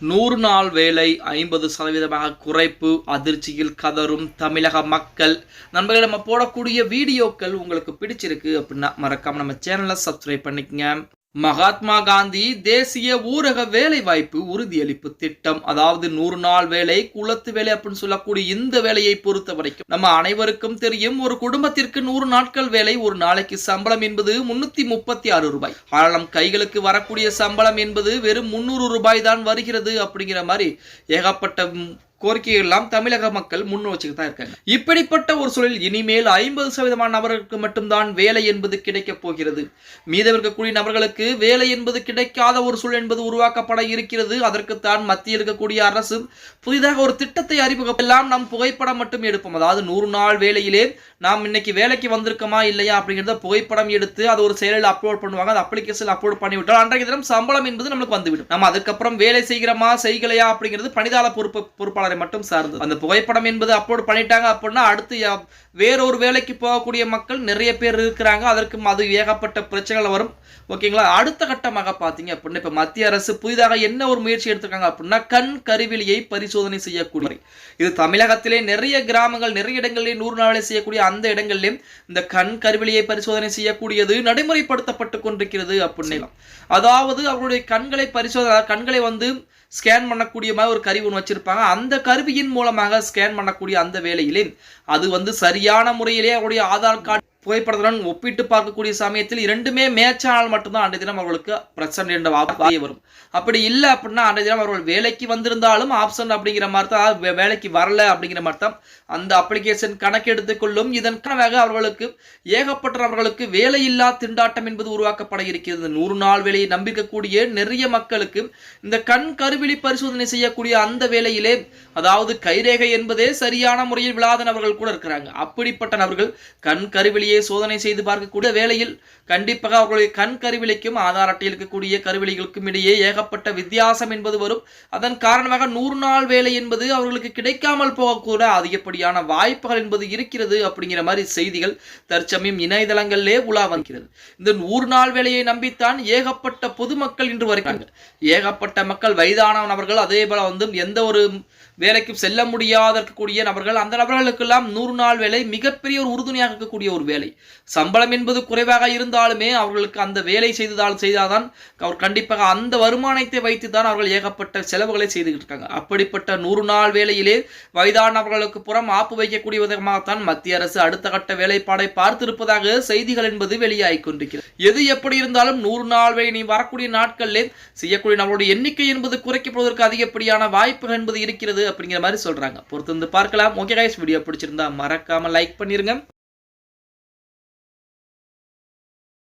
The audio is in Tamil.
நூறு நாள் வேலை ஐம்பது சதவீதமாக குறைப்பு அதிர்ச்சியில் கதரும் தமிழக மக்கள். நண்பர்கள் நம்ம போடக்கூடிய வீடியோக்கள் உங்களுக்கு பிடிச்சிருக்கு அப்படின்னா மறக்காமல் நம்ம சேனலை சப்ஸ்கிரைப் பண்ணிக்கங்க. மகாத்மா காந்தி தேசிய ஊரக வேலை வாய்ப்பு உறுதியளிப்பு திட்டம். அதாவது நூறு நாள் வேலை குளத்து வேலை அப்படின்னு சொல்லக்கூடிய இந்த வேலையை பொறுத்த வரைக்கும் நம்ம அனைவருக்கும் தெரியும் ஒரு குடும்பத்திற்கு நூறு நாட்கள் வேலை ஒரு நாளைக்கு சம்பளம் என்பது முன்னூத்தி முப்பத்தி ஆறு ரூபாய். ஆனால் நம் கைகளுக்கு வரக்கூடிய சம்பளம் என்பது வெறும் முன்னூறு ரூபாய் தான் வருகிறது அப்படிங்கிற மாதிரி ஏகப்பட்ட ம், எல்லாம் தமிழக மக்கள் முன் வச்சுக்கிட்டு தான் இருக்காங்க. இப்படிப்பட்ட ஒரு சூழலில் இனிமேல் ஐம்பது சதவீதமான நபர்களுக்கு மட்டும்தான் வேலை என்பது கிடைக்கப் போகிறது. மீதம் இருக்கக்கூடிய நபர்களுக்கு வேலை என்பது கிடைக்காத ஒரு சூழல் என்பது உருவாக்கப்பட இருக்கிறது. அதற்குத்தான் மத்தியில் இருக்கக்கூடிய அரசு புதிதாக ஒரு திட்டத்தை அறிமுகப்பெல்லாம் நாம் புகைப்படம் மட்டும் எடுப்போம். அதாவது நூறு நாள் வேலையிலே நாம் இன்னைக்கு வேலைக்கு வந்திருக்கோமா இல்லையா அப்படிங்கிறத புகைப்படம் எடுத்து அது ஒரு செயலில் அப்லோட் பண்ணுவாங்க. அது அப்ளிகேஷன் அப்லோட் பண்ணிவிட்டால் அன்றைய தினம் சம்பளம் என்பது நம்மளுக்கு வந்துவிடும். நம்ம அதுக்கப்புறம் வேலை செய்கிறோமா செய்கலையா அப்படிங்கிறது பணிதாள பொறுப்பு பொறுப்பாளர் மட்டும் சார்ந்தது. அந்த புகைப்படம் என்பது அப்லோட் பண்ணிட்டாங்க அப்படின்னா அடுத்து வேறொரு வேலைக்கு போகக்கூடிய மக்கள் நிறைய பேர் இருக்கிறாங்க. அதற்கு அது ஏகப்பட்ட பிரச்சனைகள் வரும். ஓகேங்களா அடுத்த கட்டமாக பார்த்தீங்க அப்படின்னா இப்போ மத்திய அரசு புதிதாக என்ன ஒரு முயற்சி எடுத்திருக்காங்க அப்படின்னா கண் கருவிலியை பரிசோதனை செய்யக்கூடிய. இது தமிழகத்திலே நிறைய கிராமங்கள் நிறைய இடங்களிலே நூறு நாளை செய்யக்கூடிய அந்த இடங்களிலே இந்த கண் கருவிலியை பரிசோதனை செய்யக்கூடியது நடைமுறைப்படுத்தப்பட்டு கொண்டிருக்கிறது அப்படின்னா. அதாவது அவருடைய கண்களை பரிசோதனை கண்களை வந்து ஸ்கேன் பண்ணக்கூடிய மாதிரி ஒரு கருவி ஒன்று வச்சிருப்பாங்க. அந்த கருவியின் மூலமாக ஸ்கேன் பண்ணக்கூடிய அந்த வேலையிலே அது வந்து சரியான முறையிலே அவருடைய ஆதார் கார்டு புகைப்படத்துடன் ஒப்பிட்டு பார்க்கக்கூடிய சமயத்தில் இரண்டுமே மேட்சானால் மட்டும்தான் அன்றைய தினம் அவர்களுக்கு பிரச்சனை என்ற வார்த்தையே வரும். அப்படி இல்லை அப்படின்னா அன்றைய தினம் அவர்கள் வேலைக்கு வந்திருந்தாலும் ஆப்ஷன் அப்படிங்கிற மாதிரி தான் வேலைக்கு வரல அப்படிங்கிற மாதிரி தான் அந்த அப்ளிகேஷன் கணக்கெடுத்துக் கொள்ளும் இதன் காரணமாக அவர்களுக்கு ஏகப்பட்டவர்களுக்கு வேலையில்லா திண்டாட்டம் என்பது உருவாக்கப்பட இருக்கிறது. நூறு நாள் வேலையை நம்பிக்கக்கூடிய நிறைய மக்களுக்கு இந்த கண் கருவிழி பரிசோதனை செய்யக்கூடிய அந்த வேலையிலே அதாவது கைரேகை என்பதே சரியான முறையில் விழாத நபர்கள் கூட இருக்கிறாங்க. அப்படிப்பட்ட நபர்கள் கண் கருவிலியை சோதனை செய்து பார்க்கக்கூடிய வேளையில் கண்டிப்பாக அவர்களுடைய கண் கருவிலைக்கும் ஆதார் அட்டையில் இருக்கக்கூடிய கருவிலைகளுக்கும் இடையே ஏகப்பட்ட வித்தியாசம் என்பது வரும். அதன் காரணமாக நூறு நாள் வேலை என்பது அவர்களுக்கு கிடைக்காமல் போகக்கூட அதிகப்படியான வாய்ப்புகள் என்பது இருக்கிறது அப்படிங்கிற மாதிரி செய்திகள் தற்சமயம் இணையதளங்களிலே உலா வருகிறது. இந்த நூறு நாள் வேலையை நம்பித்தான் ஏகப்பட்ட பொதுமக்கள் இன்று வருகிறாங்க. ஏகப்பட்ட மக்கள் வயதான நபர்கள் அதே போல வந்து எந்த ஒரு வேலைக்கும் செல்ல முடியாத இருக்கக்கூடிய நபர்கள் அந்த நபர்களுக்கெல்லாம் நூறு நாள் வேலை மிகப்பெரிய ஒரு உறுதுணையாக இருக்கக்கூடிய ஒரு வேலை. சம்பளம் என்பது குறைவாக இருந்தாலுமே அவர்களுக்கு அந்த வேலை செய்ததால் செய்தாதான் அவர் கண்டிப்பாக அந்த வருமானத்தை வைத்து தான் அவர்கள் ஏகப்பட்ட செலவுகளை செய்துகிட்டு இருக்காங்க. அப்படிப்பட்ட நூறு நாள் வேலையிலே வயதானவர்களுக்கு புறம் ஆப்பு வைக்கக்கூடிய விதமாகத்தான் மத்திய அரசு அடுத்த கட்ட வேலைப்பாடை பார்த்திருப்பதாக செய்திகள் என்பது வெளியாகிக் கொண்டிருக்கிறது. எது எப்படி இருந்தாலும் நூறு நாள் வேலை நீ வரக்கூடிய நாட்களிலே செய்யக்கூடிய நம்மளுடைய எண்ணிக்கை என்பது குறைக்கப்படுவதற்கு அதிகப்படியான வாய்ப்புகள் என்பது இருக்கிறது அப்படிங்கிற மாதிரி சொல்றாங்க. பொறுத்து வந்து பார்க்கலாம். ஓகே கைஸ் வீடியோ பிடிச்சிருந்தா மறக்காம லைக் பண்ணிருங்க.